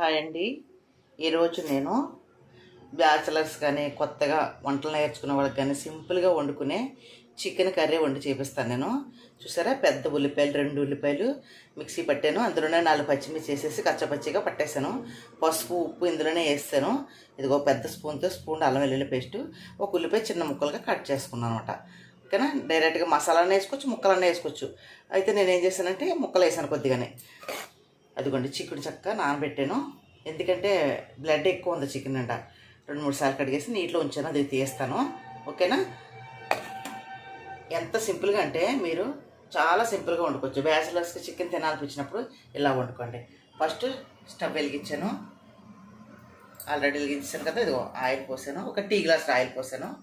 Hi అండి ఈరోజు నేను బ్యాచిలర్స్ కానీ కొత్తగా వంటలు నేర్చుకునే వాళ్ళకి కానీ సింపుల్గా వండుకునే చికెన్ కర్రీ వండి చేపిస్తాను నేను. చూసారా? పెద్ద ఉల్లిపాయలు రెండు ఉల్లిపాయలు మిక్సీ పట్టాను. అందులోనే నాలుగు పచ్చిమిర్చి వేసేసి కచ్చపచ్చిగా పట్టేశాను పసుపు ఉప్పు ఇందులోనే వేస్తాను. ఇదిగో పెద్ద స్పూన్తో స్పూన్ అల్లం వెల్లుల్లి పేస్ట్ ఒక ఉల్లిపాయ చిన్న ముక్కలుగా కట్ చేసుకున్నాను అనమాట. ఓకేనా? డైరెక్ట్గా మసాలానే వేసుకోవచ్చు ముక్కలన్నీ వేసుకోవచ్చు. అయితే నేను ఏం చేశానంటే ముక్కలు వేసాను కొద్దిగానే. అదిగోండి చికెన్ చక్కగా నానబెట్టాను. ఎందుకంటే బ్లడ్ ఎక్కువ ఉంది చికెన్ అంట రెండు మూడు సార్లు కడిగేసి నీటిలో ఉంచాను అది తీస్తాను. ఓకేనా? ఎంత సింపుల్గా అంటే మీరు చాలా సింపుల్గా వండుకోవచ్చు. బ్యాచిలర్స్కి చికెన్ తినాలనిపించినప్పుడు ఇలా వండుకోండి. ఫస్ట్ స్టవ్ వెలిగించాను. ఆల్రెడీ వెలిగించాను కదా ఇదిగో ఆయిల్ పోసాను. ఒక టీ గ్లాస్ ఆయిల్ పోసాను.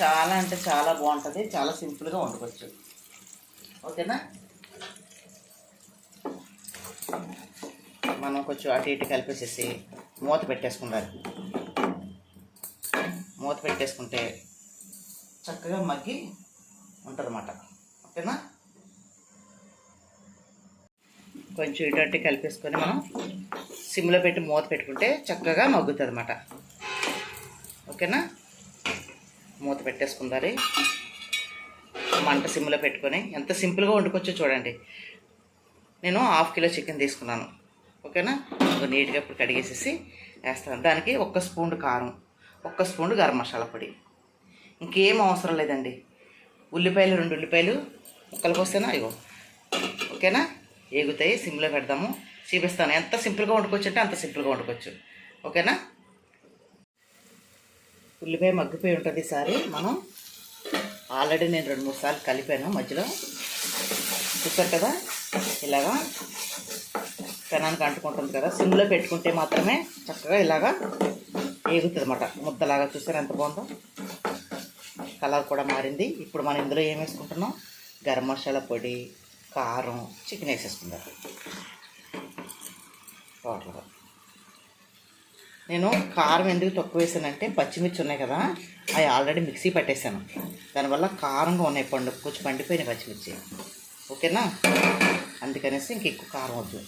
చాలా అంటే చాలా బాగుంటుంది. చాలా సింపుల్గా వండుకోవచ్చు. ఓకేనా? మనం కొంచెం అటు ఇటు కలిపేసేసి మూత పెట్టేసుకుంటారు మూత పెట్టేసుకుంటే చక్కగా మగ్గి ఉంటుందన్నమాట. ఓకేనా? కొంచెం ఇటు అటు కలిపేసుకొని మనం సిమ్లో పెట్టి మూత పెట్టుకుంటే చక్కగా మగ్గుతుంది అన్నమాట ఓకేనా? మూత పెట్టేసుకుందారి మంట సిమ్లో పెట్టుకొని ఎంత సింపుల్గా వండుకోవచ్చో చూడండి. నేను హాఫ్ కిలో చికెన్ తీసుకున్నాను. ఓకేనా? ఒక నీట్గా ఇప్పుడు కడిగేసేసి వేస్తాను. దానికి ఒక్క స్పూన్ కారం ఒక్క స్పూన్ గరం మసాలా పొడి. ఇంకేం అవసరం లేదండి. ఉల్లిపాయలు రెండు ఉల్లిపాయలు ముక్కలు కోస్తేనా అయ్యో ఓకేనా? ఏగుతాయి సిమ్లో పెడదాము. చూపిస్తాను. ఎంత సింపుల్గా వండుకోవచ్చు అంటే అంత సింపుల్గా వండుకోవచ్చు. ఓకేనా? ఉల్లిపాయ మగ్గిపోయి ఉంటుంది ఈసారి మనం ఆల్రెడీ నేను రెండు మూడు సార్లు కలిపాను మధ్యలో. చూసారు కదా? ఇలాగా పెనానికి అంటుకుంటుంది కదా? సిమ్లో పెట్టుకుంటే మాత్రమే చక్కగా ఇలాగా ఏగుతుంది అన్నమాట ముద్దలాగా చూసారు ఎంత బాగుందో? కలర్ కూడా మారింది. ఇప్పుడు మనం ఇందులో ఏం వేసుకుంటున్నాం? గరం మసాలా పొడి కారం చికెన్ వేసేసుకుందాం. టోటల్గా నేను కారం ఎందుకు తక్కువ వేసానంటే పచ్చిమిర్చి ఉన్నాయి కదా అవి ఆల్రెడీ మిక్సీ పట్టేశాను. దానివల్ల కారంగా ఉన్నాయి పండు కొంచెం పండిపోయినాయి పచ్చిమిర్చి. ఓకేనా? అందుకనేసి ఇంక ఎక్కువ కారం వద్దు.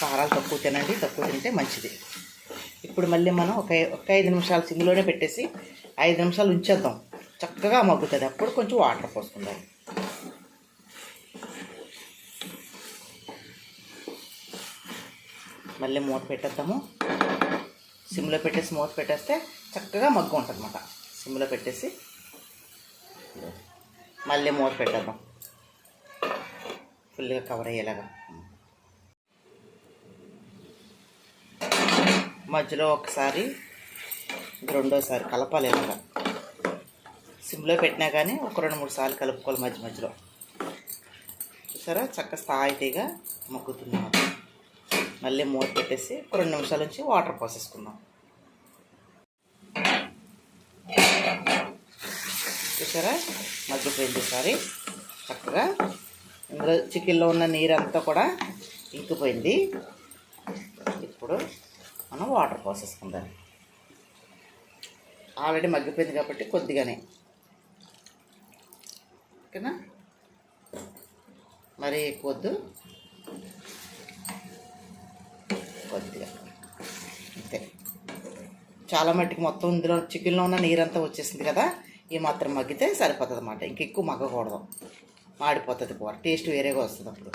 కారాలు తక్కువ తినండి తక్కువ తింటే మంచిది. ఇప్పుడు మళ్ళీ మనం ఒక ఒక ఐదు నిమిషాలు సిమ్లోనే పెట్టేసి ఐదు నిమిషాలు ఉంచేద్దాం. చక్కగా మగ్గుతుంది. అప్పుడు కొంచెం వాటర్ పోసుకుందాం. మళ్ళీ మూత పెట్టేద్దాము. సిమ్లో పెట్టేసి మూత పెట్టేస్తే చక్కగా మగ్గు ఉంటుంది అనమాట సిమ్లో పెట్టేసి మళ్ళీ మూత పెట్టేద్దాం. ఫుల్గా కవర్ అయ్యేలాగా. మధ్యలో ఒకసారి రెండోసారి కలపాలి ఇలాగా సిమ్లో పెట్టినా కానీ ఒక రెండు మూడు సార్లు కలుపుకోవాలి మధ్య మధ్యలో. చూసారా? చక్క స్థాయితీగా మగ్గుతున్నాం మళ్ళీ మూత పెట్టేసి ఒక రెండు నిమిషాల నుంచి వాటర్ పోసేసుకుందాం. చూసారా? మగ్గిపోయింది ఒకసారి చక్కగా ఇందులో చికెన్లో ఉన్న నీరంతా కూడా ఇంకిపోయింది ఇప్పుడు మనం వాటర్ పోసేసుకుందాం. ఆల్రెడీ మగ్గిపోయింది కాబట్టి కొద్దిగానే. ఓకేనా? మరీ ఎక్కువద్దు. కొద్దిగా అంతే. చాలా మట్టికి మొత్తం ఇందులో చికెన్లో ఉన్న నీరంతా వచ్చేసింది కదా ఈ మాత్రం మగ్గితే సరిపోతుంది అనమాట ఇంకెక్కువ మగ్గకూడదు. మాడిపోతుంది కూర. టేస్ట్ వేరేగా వస్తుంది అప్పుడు.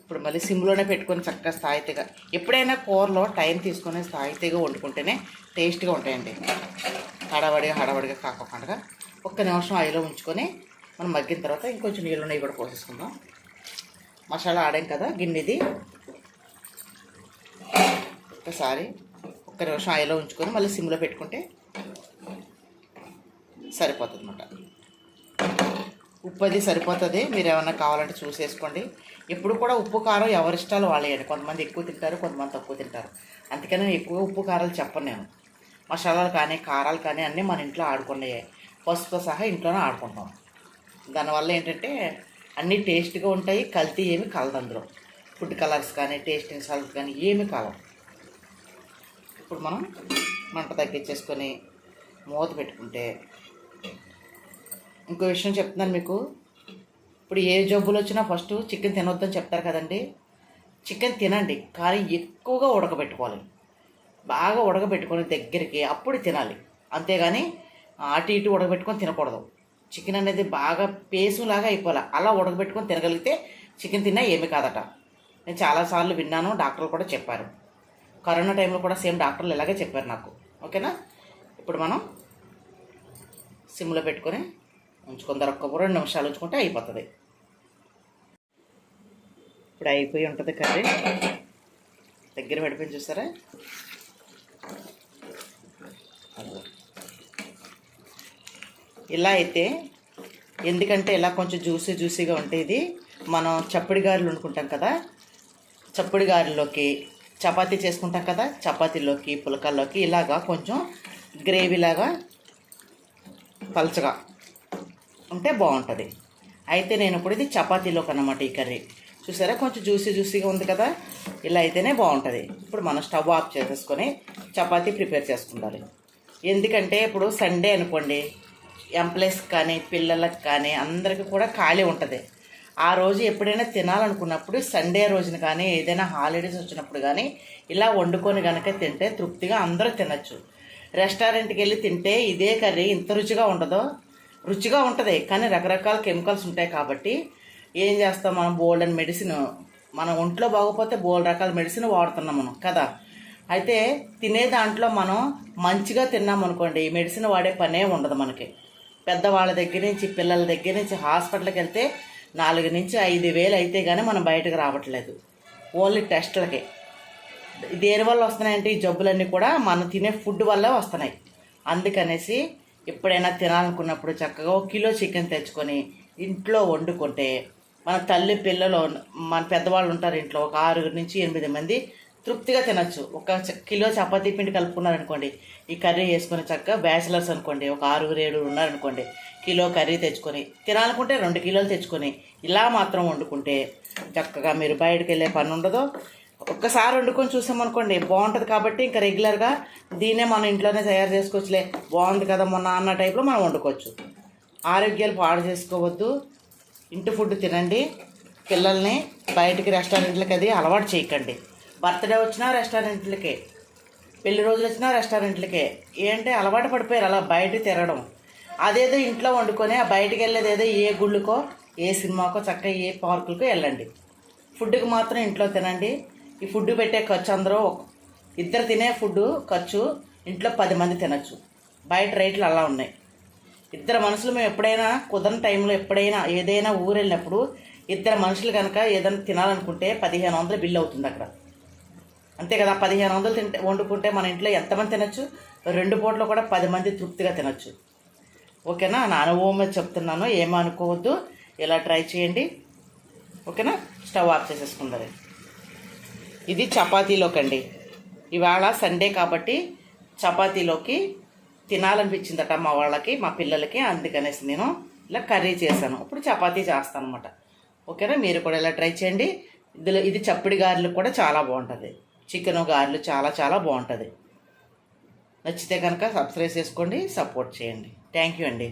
ఇప్పుడు మళ్ళీ సిమ్లోనే పెట్టుకొని చక్కగా స్థాయితీగా ఎప్పుడైనా కూరలో టైం తీసుకొని స్థాయితీగా వండుకుంటేనే టేస్ట్గా ఉంటాయండి. హడావడిగా హడావడిగా కాకుండా ఒక్క నిమిషం ఐలో ఉంచుకొని మనం మగ్గిన తర్వాత ఇంకొంచెం నీళ్ళు నెయ్యి కూడా పోసేసుకుందాం. మసాలా ఆడాం కదా గిన్నెది. ఒకసారి ఒక్క నిమిషం ఆయిల్లో ఉంచుకొని మళ్ళీ సిమ్లో పెట్టుకుంటే సరిపోతుంది అనమాట ఉప్పు అది సరిపోతుంది. మీరు ఏమన్నా కావాలంటే చూసేసుకోండి. ఎప్పుడు కూడా ఉప్పు కారం ఎవరి ఇష్టాలు వాళ్ళేయండి. కొంతమంది ఎక్కువ తింటారు కొంతమంది తక్కువ తింటారు. అందుకని నేను ఎక్కువ ఉప్పు కారాలు చెప్పను నేను. మసాలాలు కానీ కారాలు కానీ అన్నీ మన ఇంట్లో ఆడుకున్నాయే పసుపుతో సహా ఇంట్లోనే ఆడుకుంటాం. దానివల్ల ఏంటంటే అన్నీ టేస్ట్గా ఉంటాయి కల్తీ ఏమి కలదు అందులో. ఫుడ్ కలర్స్ కానీ టేస్టింగ్ సాల్ట్ కానీ ఏమి కలవు ఇప్పుడు మనం మంట తగ్గించేసుకొని మూత పెట్టుకుంటే ఇంకో విషయం చెప్తున్నాను మీకు. ఇప్పుడు ఏ జబ్బులు వచ్చినా ఫస్ట్ చికెన్ తినొద్దని చెప్తారు కదండి. చికెన్ తినండి కానీ ఎక్కువగా ఉడకబెట్టుకోవాలి. బాగా ఉడకబెట్టుకొని దగ్గరికి అప్పుడు తినాలి. అంతేగాని అటు ఇటు ఉడకబెట్టుకొని తినకూడదు. చికెన్ అనేది బాగా పేసులాగా అయిపోవాలి. అలా ఉడకబెట్టుకొని తినగలిగితే చికెన్ తిన్నా ఏమీ కాదట. నేను చాలాసార్లు విన్నాను డాక్టర్లు కూడా చెప్పారు. కరోనా టైంలో కూడా సేమ్ డాక్టర్లు ఇలాగే చెప్పారు నాకు. ఓకేనా? ఇప్పుడు మనం సిమ్లో పెట్టుకొని ఉంచుకుందరు ఒక్క రెండు నిమిషాలు ఉంచుకుంటే అయిపోతుంది. ఇప్పుడు అయిపోయి ఉంటుంది కర్రీ. దగ్గర పడిపోయి చూసారా? ఇలా అయితే ఎందుకంటే ఇలా కొంచెం జ్యూసీ జ్యూసీగా ఉంటే ఇది మనం చప్పడి గారెలు వండుకుంటాం కదా చప్పుడు గారెలోకి చపాతీ చేసుకుంటాం కదా చపాతీలోకి పులకల్లోకి ఇలాగా కొంచెం గ్రేవీలాగా పలచగా ఉంటే బాగుంటుంది. అయితే నేను ఇప్పుడు ఇది చపాతీలోకి అన్నమాట ఈ కర్రీ. చూసారా? కొంచెం జ్యూసీ జ్యూసీగా ఉంది కదా? ఇలా అయితేనే బాగుంటుంది. ఇప్పుడు మనం స్టవ్ ఆఫ్ చేసేసుకొని చపాతీ ప్రిపేర్ చేసుకుంటారు ఎందుకంటే ఇప్పుడు సండే అనుకోండి ఎంప్లాయీస్కి కానీ పిల్లలకు కానీ అందరికీ కూడా ఖాళీ ఉంటుంది. ఆ రోజు ఎప్పుడైనా తినాలనుకున్నప్పుడు సండే రోజున కానీ ఏదైనా హాలిడేస్ వచ్చినప్పుడు కానీ ఇలా వండుకొని కనుక తింటే తృప్తిగా అందరూ తినచ్చు. రెస్టారెంట్కి వెళ్ళి తింటే ఇదే కర్రీ ఇంత రుచిగా ఉండదో? రుచిగా ఉంటుంది కానీ రకరకాల కెమికల్స్ ఉంటాయి కాబట్టి ఏం చేస్తాం మనం? బోల్డ్ అండ్ మెడిసిన్ మన ఒంట్లో బాగోపోతే బోల్డ్ రకాల మెడిసిన్ వాడుతున్నాం మనం కదా? అయితే తినే దాంట్లో మనం మంచిగా తిన్నాం అనుకోండి ఈ మెడిసిన్ వాడే పనే ఉండదు మనకి. పెద్దవాళ్ళ దగ్గర నుంచి పిల్లల దగ్గర నుంచి హాస్పిటల్కి వెళ్తే నాలుగు నుంచి ఐదు వేలు అయితే కానీ మనం బయటకు రావట్లేదు. ఓన్లీ టెస్టులకే. దేని వల్ల వస్తున్నాయంటే ఈ జబ్బులన్నీ కూడా మనం తినే ఫుడ్ వల్ల వస్తున్నాయి. అందుకనేసి ఎప్పుడైనా తినాలనుకున్నప్పుడు చక్కగా ఒక కిలో చికెన్ తెచ్చుకొని ఇంట్లో వండుకుంటే మన తల్లి పిల్లలు మన పెద్దవాళ్ళు ఉంటారు ఇంట్లో ఒక ఆరుగురు నుంచి ఎనిమిది మంది తృప్తిగా తినచ్చు. ఒక చ- కిలో చపాతీ పిండి కలుపుకున్నారనుకోండి ఈ కర్రీ వేసుకుని చక్కగా బ్యాచిలర్స్ అనుకోండి ఒక ఆరుగురు ఏడుగురు ఉన్నారనుకోండి కిలో కర్రీ తెచ్చుకొని తినాలనుకుంటే రెండు కిలోలు తెచ్చుకొని ఇలా మాత్రం వండుకుంటే చక్కగా మీరు బయటకు వెళ్ళే పని ఉండదు. ఒక్కసారి వండుకొని చూసామనుకోండి బాగుంటుంది కాబట్టి ఇంకా రెగ్యులర్గా దీన్నే మనం ఇంట్లోనే తయారు చేసుకోవచ్చులే. బాగుంది కదా మొన్న అన్న టైప్లో మనం వండుకోవచ్చు. ఆరోగ్యాలు పాడు చేసుకోవద్దు. ఇంటి ఫుడ్ తినండి. పిల్లల్ని బయటికి రెస్టారెంట్లకి అది అలవాటు చేయకండి. బర్త్డే వచ్చినా రెస్టారెంట్లకే పెళ్ళి రోజులు వచ్చినా రెస్టారెంట్లకే. ఏంటంటే అలవాటు పడిపోయారు అలా బయట తిరగడం. అదేదో ఇంట్లో వండుకొని ఆ బయటికి ఏ గుళ్ళకో ఏ సినిమాకో చక్కగా ఏ పార్కులకో వెళ్ళండి. ఫుడ్కి మాత్రం ఇంట్లో తినండి. ఈ ఫుడ్ పెట్టే ఖర్చు అందరూ ఇద్దరు తినే ఫుడ్ ఖర్చు ఇంట్లో పది మంది తినచ్చు. బయట రేట్లు అలా ఉన్నాయి. ఇద్దరు మనుషులు మేము ఎప్పుడైనా కుదరని టైంలో ఎప్పుడైనా ఏదైనా ఊరు వెళ్ళినప్పుడు ఇద్దరు మనుషులు కనుక ఏదైనా తినాలనుకుంటే పదిహేను వందలు బిల్ అవుతుంది అక్కడ. అంతే కదా పదిహేను వందలు తింటే వండుకుంటే మన ఇంట్లో ఎంతమంది తినచ్చు? రెండు పూటలు కూడా పది మంది తృప్తిగా తినచ్చు. ఓకేనా? నా అనుభవం చెప్తున్నాను ఏమనుకోవద్దు ఇలా ట్రై చేయండి. ఓకేనా? స్టవ్ ఆఫ్ చేసేసుకుందరు ఇది చపాతీలోకండి. ఇవాళ సండే కాబట్టి చపాతీలోకి తినాలనిపించిందట మా వాళ్ళకి మా పిల్లలకి అందుకనేసి నేను ఇలా కర్రీ చేశాను. ఇప్పుడు చపాతీ చేస్తాను అనమాట ఓకేనా? మీరు కూడా ఇలా ట్రై చేయండి. ఇందులో ఇది చప్పిడి గారెలు కూడా చాలా బాగుంటుంది. చికెన్ గారెలు చాలా చాలా బాగుంటుంది. నచ్చితే కనుక సబ్స్క్రైబ్ చేసుకోండి సపోర్ట్ చేయండి. థ్యాంక్ యూ అండి